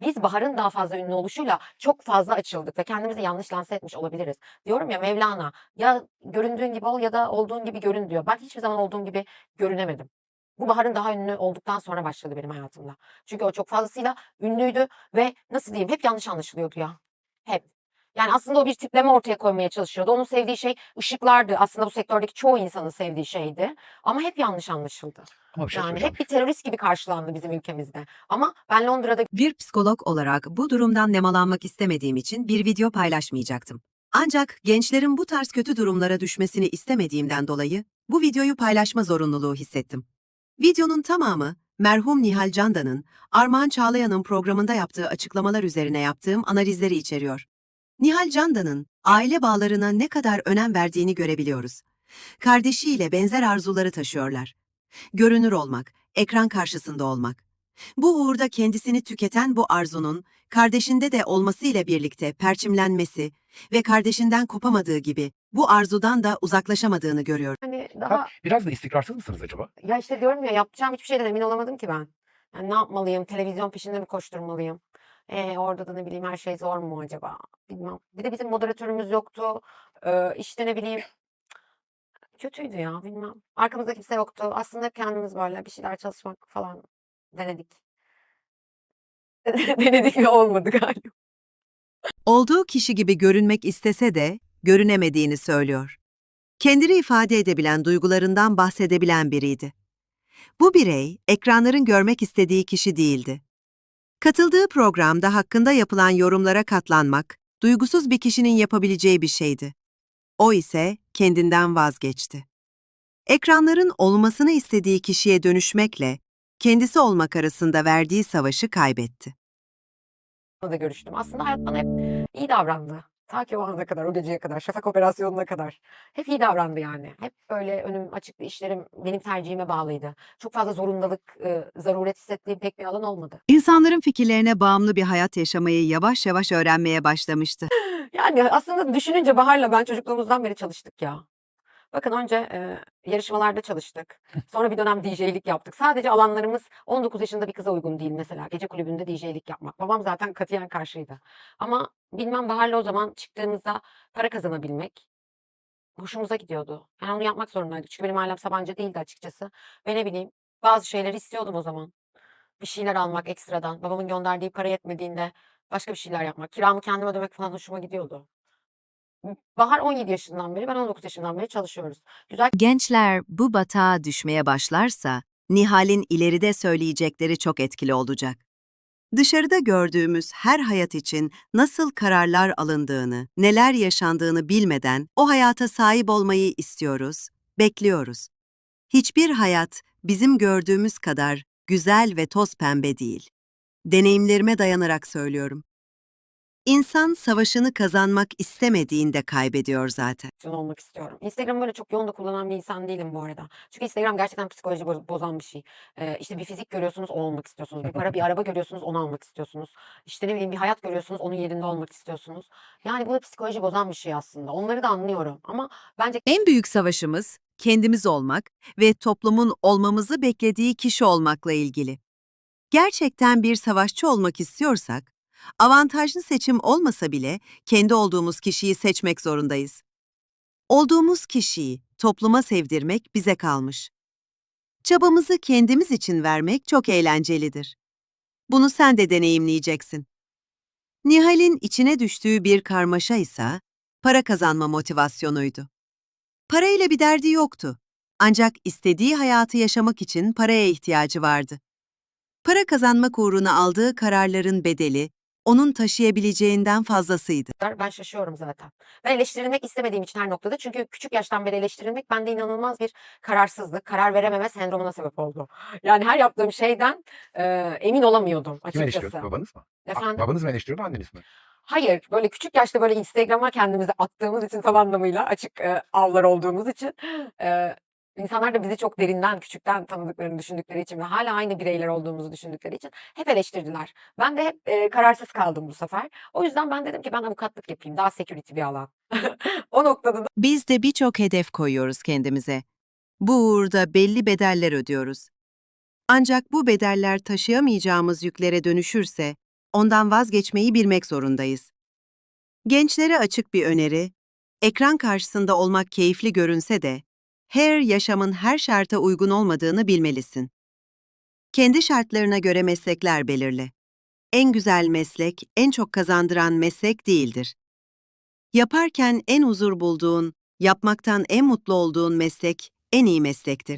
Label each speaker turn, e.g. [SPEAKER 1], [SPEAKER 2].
[SPEAKER 1] Biz Bahar'ın daha fazla ünlü oluşuyla çok fazla açıldık ve kendimizi yanlış lanse etmiş olabiliriz. Diyorum ya Mevlana ya göründüğün gibi ol ya da olduğun gibi görün diyor. Ben hiçbir zaman olduğum gibi görünemedim. Bu Bahar'ın daha ünlü olduktan sonra başladı benim hayatımda. Çünkü o çok fazlasıyla ünlüydü ve nasıl diyeyim hep yanlış anlaşılıyordu ya. Hep. Yani aslında o bir tipleme ortaya koymaya çalışıyordu. Onun sevdiği şey ışıklardı. Aslında bu sektördeki çoğu insanın sevdiği şeydi. Ama hep yanlış anlaşıldı.
[SPEAKER 2] Ama şey
[SPEAKER 1] Yani hep bir terörist gibi karşılandı bizim ülkemizde. Ama ben Londra'da
[SPEAKER 3] Bir psikolog olarak bu durumdan nemalanmak istemediğim için bir video paylaşmayacaktım. Ancak gençlerin bu tarz kötü durumlara düşmesini istemediğimden dolayı bu videoyu paylaşma zorunluluğu hissettim. Videonun tamamı merhum Nihal Candan'ın Armağan Çağlayan'ın programında yaptığı açıklamalar üzerine yaptığım analizleri içeriyor. Nihal Candan'ın aile bağlarına ne kadar önem verdiğini görebiliyoruz. Kardeşiyle benzer arzuları taşıyorlar. Görünür olmak, ekran karşısında olmak. Bu uğurda kendisini tüketen bu arzunun, kardeşinde de olmasıyla birlikte perçimlenmesi ve kardeşinden kopamadığı gibi bu arzudan da uzaklaşamadığını görüyor.
[SPEAKER 1] hani
[SPEAKER 2] Ha,
[SPEAKER 1] daha
[SPEAKER 2] biraz da istikrarsız mısınız acaba?
[SPEAKER 1] ya işte diyorum ya yapacağım hiçbir şeyden emin olamadım ki ben. Yani ne yapmalıyım? Televizyon peşinde mi koşturmalıyım? Ee, orada da ne bileyim her şey zor mu acaba? Bilmem. Bir de bizim moderatörümüz yoktu. Ee, işte ne bileyim kötüydü ya bilmem. Arkamızda kimse yoktu. Aslında kendimiz böyle bir şeyler çalışmak falan denedik. Denedik ve olmadı galiba.
[SPEAKER 3] Olduğu kişi gibi görünmek istese de görünemediğini söylüyor. Kendini ifade edebilen duygularından bahsedebilen biriydi. Bu birey, ekranların görmek istediği kişi değildi. Katıldığı programda hakkında yapılan yorumlara katlanmak, duygusuz bir kişinin yapabileceği bir şeydi. O ise kendinden vazgeçti. Ekranların olmasını istediği kişiye dönüşmekle, kendisi olmak arasında verdiği savaşı kaybetti.
[SPEAKER 1] da görüştüm. Aslında hayat bana hep iyi davrandı. Ta ki o ana kadar, o geceye kadar, şafak operasyonuna kadar. Hep iyi davrandı yani. Hep böyle önüm açıktı, işlerim benim tercihime bağlıydı. Çok fazla zorundalık, e, zaruret hissettiğim pek bir alan olmadı.
[SPEAKER 3] İnsanların fikirlerine bağımlı bir hayat yaşamayı yavaş yavaş öğrenmeye başlamıştı.
[SPEAKER 1] Yani aslında düşününce Bahar'la ben çocukluğumuzdan beri çalıştık ya. Bakın önce e, yarışmalarda çalıştık. Sonra bir dönem DJ'lik yaptık. Sadece alanlarımız 19 yaşında bir kıza uygun değil mesela. Gece kulübünde DJ'lik yapmak. Babam zaten katiyen karşıydı. Ama bilmem Bahar'la o zaman çıktığımızda para kazanabilmek hoşumuza gidiyordu. Yani onu yapmak zorundaydık. Çünkü benim ailem Sabancı değildi açıkçası. Ve ne bileyim bazı şeyleri istiyordum o zaman. Bir şeyler almak ekstradan. Babamın gönderdiği para yetmediğinde başka bir şeyler yapmak. Kiramı kendim ödemek falan hoşuma gidiyordu. Bahar 17 yaşından beri, ben 19 yaşından beri çalışıyoruz. Güzel
[SPEAKER 3] Gençler bu batağa düşmeye başlarsa, Nihal'in ileride söyleyecekleri çok etkili olacak. Dışarıda gördüğümüz her hayat için nasıl kararlar alındığını, neler yaşandığını bilmeden o hayata sahip olmayı istiyoruz, bekliyoruz. Hiçbir hayat bizim gördüğümüz kadar güzel ve toz pembe değil. Deneyimlerime dayanarak söylüyorum. İnsan savaşını kazanmak istemediğinde kaybediyor zaten.
[SPEAKER 1] olmak istiyorum. Instagram'ı böyle çok yoğun da kullanan bir insan değilim bu arada. Çünkü Instagram gerçekten psikoloji boz- bozan bir şey. Ee, işte bir fizik görüyorsunuz, o olmak istiyorsunuz. Bir para, bir araba görüyorsunuz, onu almak istiyorsunuz. İşte ne bileyim bir hayat görüyorsunuz, onun yerinde olmak istiyorsunuz. Yani bu da psikoloji bozan bir şey aslında. Onları da anlıyorum. Ama bence
[SPEAKER 3] En büyük savaşımız kendimiz olmak ve toplumun olmamızı beklediği kişi olmakla ilgili. Gerçekten bir savaşçı olmak istiyorsak, avantajlı seçim olmasa bile kendi olduğumuz kişiyi seçmek zorundayız. Olduğumuz kişiyi topluma sevdirmek bize kalmış. Çabamızı kendimiz için vermek çok eğlencelidir. Bunu sen de deneyimleyeceksin. Nihal'in içine düştüğü bir karmaşa ise para kazanma motivasyonuydu. Parayla bir derdi yoktu. Ancak istediği hayatı yaşamak için paraya ihtiyacı vardı. Para kazanmak uğruna aldığı kararların bedeli onun taşıyabileceğinden fazlasıydı.
[SPEAKER 1] ben şaşıyorum zaten. Ben eleştirilmek istemediğim için her noktada. Çünkü küçük yaştan beri eleştirilmek bende inanılmaz bir kararsızlık, karar verememe sendromuna sebep oldu. Yani her yaptığım şeyden e, emin olamıyordum
[SPEAKER 2] Kim
[SPEAKER 1] açıkçası.
[SPEAKER 2] eleştiriyordu? Babanız mı?
[SPEAKER 1] Efendim?
[SPEAKER 2] Babanız mı eleştiriyordu, anneniz mi?
[SPEAKER 1] Hayır, böyle küçük yaşta böyle Instagram'a kendimizi attığımız için tam anlamıyla açık e, avlar olduğumuz için e, insanlar da bizi çok derinden, küçükten tanıdıklarını düşündükleri için ve hala aynı bireyler olduğumuzu düşündükleri için hep eleştirdiler. Ben de hep e, kararsız kaldım bu sefer. O yüzden ben dedim ki ben avukatlık yapayım, daha security bir alan. o noktada da
[SPEAKER 3] Biz de birçok hedef koyuyoruz kendimize. Bu uğurda belli bedeller ödüyoruz. Ancak bu bedeller taşıyamayacağımız yüklere dönüşürse ondan vazgeçmeyi bilmek zorundayız. Gençlere açık bir öneri, ekran karşısında olmak keyifli görünse de, her yaşamın her şarta uygun olmadığını bilmelisin. Kendi şartlarına göre meslekler belirle. En güzel meslek, en çok kazandıran meslek değildir. Yaparken en huzur bulduğun, yapmaktan en mutlu olduğun meslek en iyi meslektir.